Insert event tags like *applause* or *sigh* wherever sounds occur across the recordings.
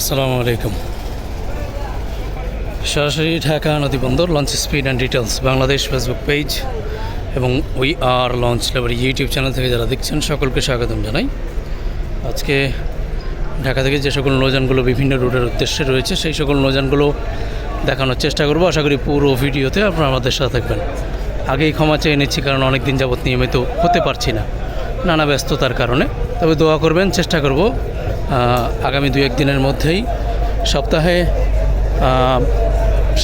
আসসালামু আলাইকুম। সরাসরি ঢাকা নদী বন্দর launch speed and details Bangladesh Facebook page এবং we are launch labour YouTube channel থেকে যারা দেখছেন, সকলকে স্বাগতম জানাই। আজকে ঢাকা থেকে যে সকল নৌযানগুলো বিভিন্ন রুটের উদ্দেশ্যে রয়েছে, সেই সকল নৌযানগুলো দেখানোর চেষ্টা করব। আশা করি পুরো ভিডিওতে আপনারা আমাদের সাথে থাকবেন। আগেই ক্ষমা চেয়ে নিচ্ছি, কারণ অনেক দিন যাবৎ নিয়মিত হতে পারছি না, নানা ব্যস্ততার কারণে। তবে দোয়া করবেন, চেষ্টা করব আগামী দু এক দিনের মধ্যেই সপ্তাহে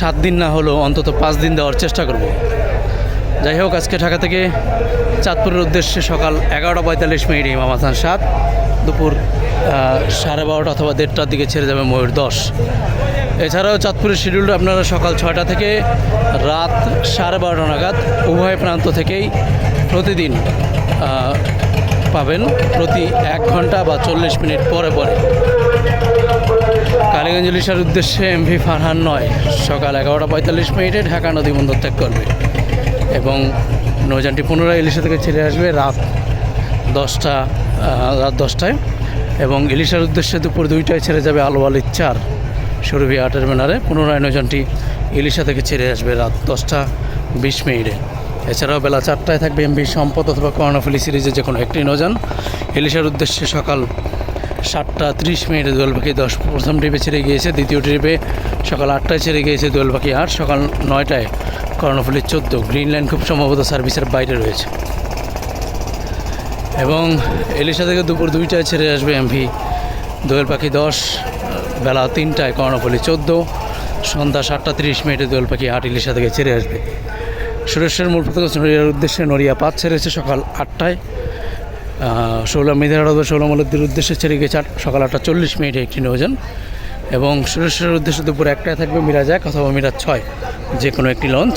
সাত দিন না হলেও অন্তত পাঁচ দিন দেওয়ার চেষ্টা করব। যাই হোক, আজকে ঢাকা থেকে চাঁদপুরের উদ্দেশ্যে সকাল এগারোটা পঁয়তাল্লিশ মিনিট ইমাম হাসান সাত দুপুর সাড়ে বারোটা অথবা দেড়টার দিকে ছেড়ে যাবে ময়ূর দশ। এছাড়াও চাঁদপুরের শিডিউল আপনারা সকাল ছয়টা থেকে রাত সাড়ে বারোটা নাগাদ উভয় প্রান্ত থেকেই প্রতিদিন পাবেন প্রতি এক ঘণ্টা বা চল্লিশ মিনিট পরে পরে। কালীগঞ্জ ইলিশার উদ্দেশ্যে এমভি ফারহান নয়। সকাল এগারোটা পঁয়তাল্লিশ মিনিটে ঢাকা নদী বন্দর ত্যাগ করবে এবং নৌযানটি পুনরায় ইলিশা থেকে ছেড়ে আসবে রাত দশটা রাত দশটায় এবং ইলিশার উদ্দেশ্যে দুপুর দুইটায় ছেড়ে যাবে আলো আলির চার সুরভি আটের বেনারে পুনরায় নৌযানটি ইলিশা থেকে ছেড়ে আসবে রাত দশটা বিশ মিনিটে। এছাড়াও বেলা চারটায় থাকবে এমভি সম্পদ অথবা কর্ণফুলি সিরিজে যে কোনো একটি নৌযান। ইলিশার উদ্দেশ্যে সকাল সাতটা ত্রিশ মিনিটে দোয়েল পাখি দশ প্রথম ট্রিপে ছেড়ে গিয়েছে, দ্বিতীয় ট্রিপে সকাল আটটায় ছেড়ে গিয়েছে দোয়েল পাখি আট সকাল নয়টায় কর্ণফুলি চোদ্দ। গ্রিন লাইন খুব সম্ভবত সার্ভিসের বাইরে রয়েছে। এবং এলিশা থেকে দুপুর দুইটায় ছেড়ে আসবে এমভি। দোয়েল পাখি দশ, বেলা তিনটায় কর্ণফুলি চোদ্দ, সন্ধ্যা সাতটা তিরিশ মিনিটে দোয়েল পাখি আট ইলিশা থেকে ছেড়ে আসবে। সুরেশ্বর মূল প্রথম নড়িয়ার উদ্দেশ্যে নড়িয়া পাঁচ ছেড়েছে সকাল আটটায়। ষোলো মেধার ষোলো মলদ্দির উদ্দেশ্যে ছেড়ে গেছে সকাল আটটা চল্লিশ মিনিটে একটি নৌযান এবং সুরেশ্বরের উদ্দেশ্যে দুপুর একটায় থাকবে মিরাজ এক অথবা মিরাজ ছয় যে কোনো একটি লঞ্চ।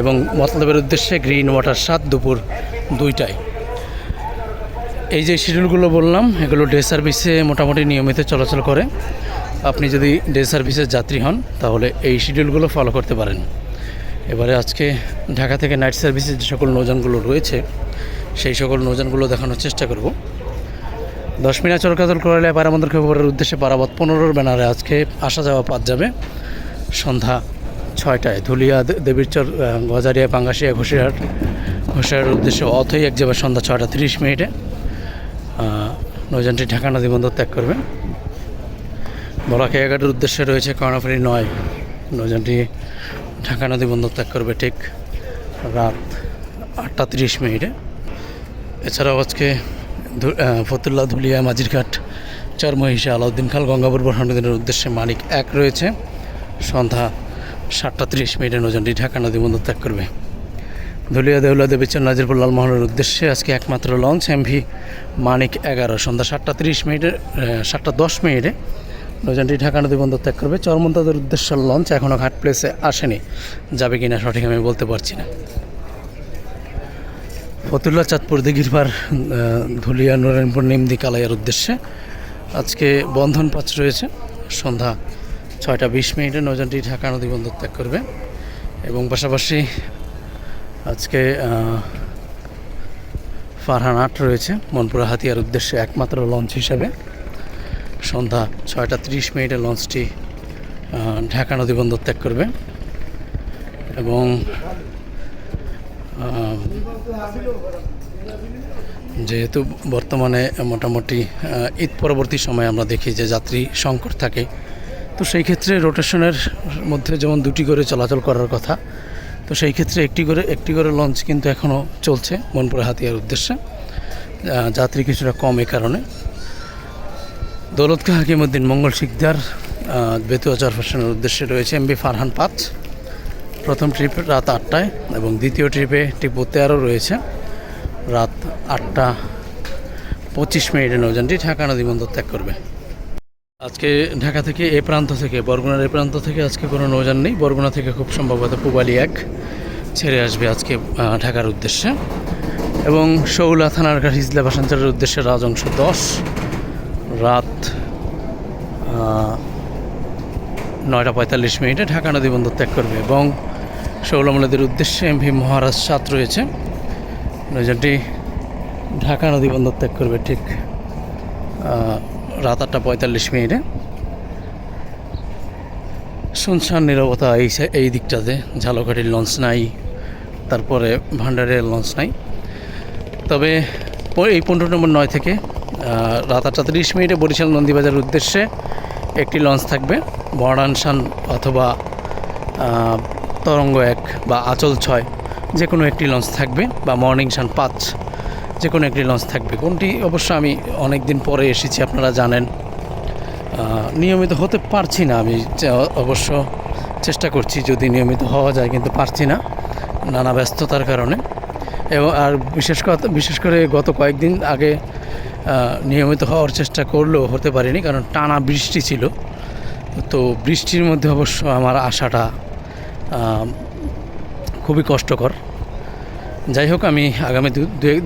এবং মতলবের উদ্দেশ্যে গ্রিন ওয়াটার সাত দুপুর দুইটায়। এই যে শিডিউলগুলো বললাম, এগুলো ডে সার্ভিসে মোটামুটি নিয়মিত চলাচল করে। আপনি যদি ডে সার্ভিসের যাত্রী হন, তাহলে এই শিডিউলগুলো ফলো করতে পারেন। এবারে আজকে ঢাকা থেকে নাইট সার্ভিসের যে সকল নৌযানগুলো রয়েছে সেই সকল নৌযানগুলো দেখানোর চেষ্টা করব। দশ মিনিট চরকাদল করলে পারামন্দির খবরের উদ্দেশ্যে পারাবত পনেরোর ব্যানারে আজকে আসা যাওয়া পাত যাবে। সন্ধ্যা ছয়টায় ধুলিয়া দেবীরচর গজারিয়া পাঙ্গাসিয়া ঘোষিয়ার ঘোষিয়ার উদ্দেশ্যে অথই এক যাবে সন্ধ্যা ছয়টা তিরিশ মিনিটে। আহ, নৌযানটি ঢাকা নদী বন্দর ত্যাগ করবে। বলাখিয়াঘাটের উদ্দেশ্যে রয়েছে কর্ণাফারি নয়। নৌযানটি ঢাকা নদী বন্দর ত্যাগ করবে ঠিক রাত আটটা তিরিশ মিনিটে। এছাড়াও আজকে ফতুল্লা ধুলিয়া মাঝিরঘাট চরমহিষা আলাউদ্দিন খাল গঙ্গাপুর বর্ষানদীর উদ্দেশ্যে মানিক এক রয়েছে। সন্ধ্যা সাতটা তিরিশ মিনিটে নৌযানটি ঢাকা নদী বন্দর ত্যাগ করবে। ধুলিয়া দেউলা দেবীচর নাজিরপুর লালমোহনের উদ্দেশ্যে আজকে একমাত্র লঞ্চ, এমভি মানিক এগারো। সন্ধ্যা সাতটা তিরিশ মিনিটে সাতটা দশ মিনিটে নৌযানটি ঢাকা নদী বন্দর ত্যাগ করবে। চরমন্তাদের উদ্দেশ্য লঞ্চ এখনও ঘাট প্লেসে আসেনি। যাবে কি না সঠিক আমি বলতে পারছি না। ফতুল্লা চাঁদপুর দিঘির পার ধুলিয়া নারায়ণপুর নিমদি, কালাইয়ার উদ্দেশ্যে আজকে বন্ধন পাঁচ রয়েছে। সন্ধ্যা ছয়টা বিশ মিনিটে নৌযানটি ঢাকা নদী বন্দর ত্যাগ করবে। এবং পাশাপাশি আজকে ফারহান আট রয়েছে। মনপুরা হাতিয়ার উদ্দেশ্যে একমাত্র লঞ্চ হিসাবে। সন্ধ্যা ছয়টা তিরিশ মিনিটে লঞ্চটি ঢাকা নদী বন্দর ত্যাগ করবে। এবং যেহেতু বর্তমানে মোটামুটি ঈদ পরবর্তী সময় আমরা দেখি যে যাত্রী সংকট থাকে, তো সেই ক্ষেত্রে রোটেশনের মধ্যে যেমন দুটি করে চলাচল করার কথা, তো সেই ক্ষেত্রে একটি করে একটি করে লঞ্চ কিন্তু এখনও চলছে মনপুরা হাতিয়ার উদ্দেশ্যে। যাত্রী কিছুটা কম এই কারণে। দৌলত খা হাকিমুদ্দিন মঙ্গল শিকদার বেতুয়া চারফাশনের উদ্দেশ্যে রয়েছে এমবি ফারহান পাঁচ, প্রথম ট্রিপ রাত আটটায় এবং দ্বিতীয় ট্রিপে টিপু তেরো রয়েছে। রাত আটটা পঁচিশ মিনিটে নৌযানটি ঢাকা নদী বন্দর ত্যাগ করবে। আজকে ঢাকা থেকে এ প্রান্ত থেকে, বরগুনার এ প্রান্ত থেকে আজকে কোনো নৌযান নেই। বরগুনা থেকে খুব সম্ভবত পুবালি এক ছেড়ে আসবে আজকে ঢাকার উদ্দেশ্যে। এবং শৌলা থানার কাছে ইসলা ভাষাঞ্চলের উদ্দেশ্যে রাজংশ দশ রাত নয়টা পঁয়তাল্লিশ মিনিটে ঢাকা নদী বন্দর ত্যাগ করবে এবং শৌলমলাদের উদ্দেশ্যে এমভি মহারাজ সাত রয়েছে। নৌযানটি ঢাকা নদী বন্দর ত্যাগ করবে ঠিক রাত আটটা পঁয়তাল্লিশ মিনিটে। শুনশান নিরবতা এই এই দিকটাতে ঝালকাঠির লঞ্চ নাই, তারপরে ভান্ডারের লঞ্চ নাই। তবে এই পনেরো নম্বর নয় থেকে রাত আটটা তিরিশ মিনিটে বরিশাল নন্দীবাজারের উদ্দেশ্যে একটি লঞ্চ থাকবে। বর্ণানসান অথবা তরঙ্গ এক বা আচল ছয় যে কোনো একটি লঞ্চ থাকবে বা মর্নিং সান পাঁচ যে কোনো একটি লঞ্চ থাকবে। কোনটি অবশ্য আমি অনেক দিন পরে এসেছি, আপনারা জানেন। নিয়মিত হতে পারছি না আমি অবশ্য চেষ্টা করছি, যদি নিয়মিত হওয়া যায় কিন্তু পারছি না নানা ব্যস্ততার কারণে। এবং আর বিশেষ কথা, বিশেষ করে গত কয়েকদিন আগে নিয়মিত হওয়ার চেষ্টা করলেও হতে পারিনি কারণ টানা বৃষ্টি ছিল। তো বৃষ্টির মধ্যে অবশ্য আমার আহ, খুবই কষ্টকর। যাই হোক আমি আগামী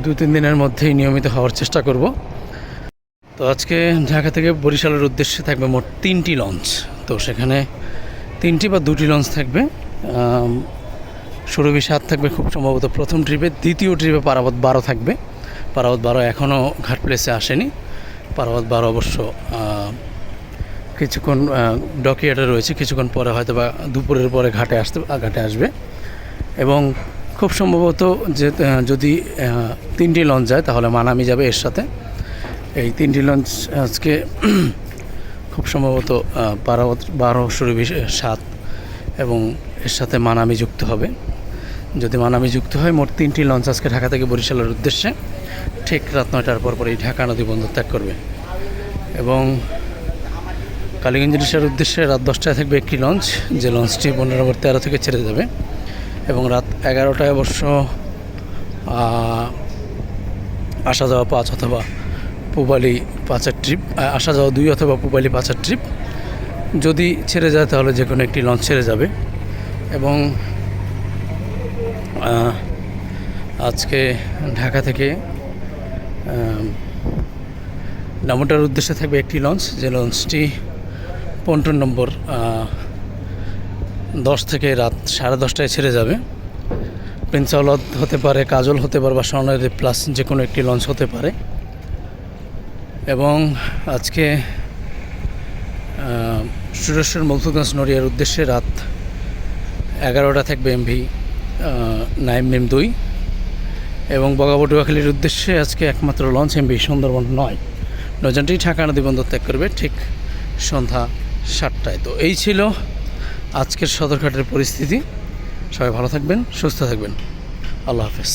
দু তিন দিনের মধ্যেই নিয়মিত হওয়ার চেষ্টা করব। তো আজকে ঢাকা থেকে বরিশালের উদ্দেশ্যে থাকবে মোট তিনটি লঞ্চ। তো সেখানে তিনটি বা দুটি লঞ্চ থাকবে। আম, সুরভি সাত থাকবে খুব সম্ভবত প্রথম ট্রিপে। দ্বিতীয় ট্রিপে পারাবত বারো থাকবে। পারাবত বারো এখনও ঘাট প্লেসে আসেনি। পারাবত বারো অবশ্য কিছুক্ষণ ডকিয়াটে রয়েছে। কিছুক্ষণ পরে হয়তো বা দুপুরের পরে ঘাটে আসতে ঘাটে আসবে। এবং খুব সম্ভবত যে যদি তিনটি লঞ্চ যায় তাহলে মানামি যাবে এর সাথে। এই তিনটি লঞ্চ আজকে *clears throat* খুব সম্ভবত আহ, বারো বারো সুরভি সাত এবং এর সাথে মানামি যুক্ত হবে। যদি মানামি যুক্ত হয়, মোট তিনটি লঞ্চ আজকে ঢাকা থেকে বরিশালের উদ্দেশ্যে। ঠিক রাত নয়টার পর পর এই ঢাকা নদী বন্দর ত্যাগ করবে। এবং কালীগঞ্জ রিসার উদ্দেশ্যে রাত দশটায় থাকবে একটি লঞ্চ, যে লঞ্চটি পনেরো তেরো থেকে ছেড়ে যাবে এবং রাত এগারোটায় অবশ্য আসা যাওয়া পাঁচ অথবা পুবালি পাঁচের ট্রিপ আসা যাওয়া দুই অথবা পুবালি পাঁচের ট্রিপ। যদি ছেড়ে যায়, তাহলে যে কোনো একটি লঞ্চ ছেড়ে যাবে। এবং আজকে ঢাকা থেকে ডামোটার উদ্দেশ্যে থাকবে একটি লঞ্চ। যে লঞ্চটি পনেরো নম্বর দশ থেকে রাত সাড়ে দশটায় ছেড়ে যাবে। পেন্সাওলত হতে পারে, কাজল হতে পারে বা স্বর্ণালী প্লাস যে কোনো একটি লঞ্চ হতে পারে। এবং আজকে সুরেশ্বর মলতুগঞ্জ নড়িয়ার উদ্দেশ্যে রাত এগারোটা থাকবে এমভি নাইম মিম দুই এবং বগাবটুয়াখালীর উদ্দেশ্যে আজকে একমাত্র লঞ্চ এমবি সুন্দরবন নয়। নজনটি ঢাকা নদী বন্দর ত্যাগ করবে ঠিক সন্ধ্যা সাতটায়। তো এই ছিল আজকের সদরঘাটের পরিস্থিতি। সবাই ভালো থাকবেন, সুস্থ থাকবেন। আল্লাহ হাফেজ।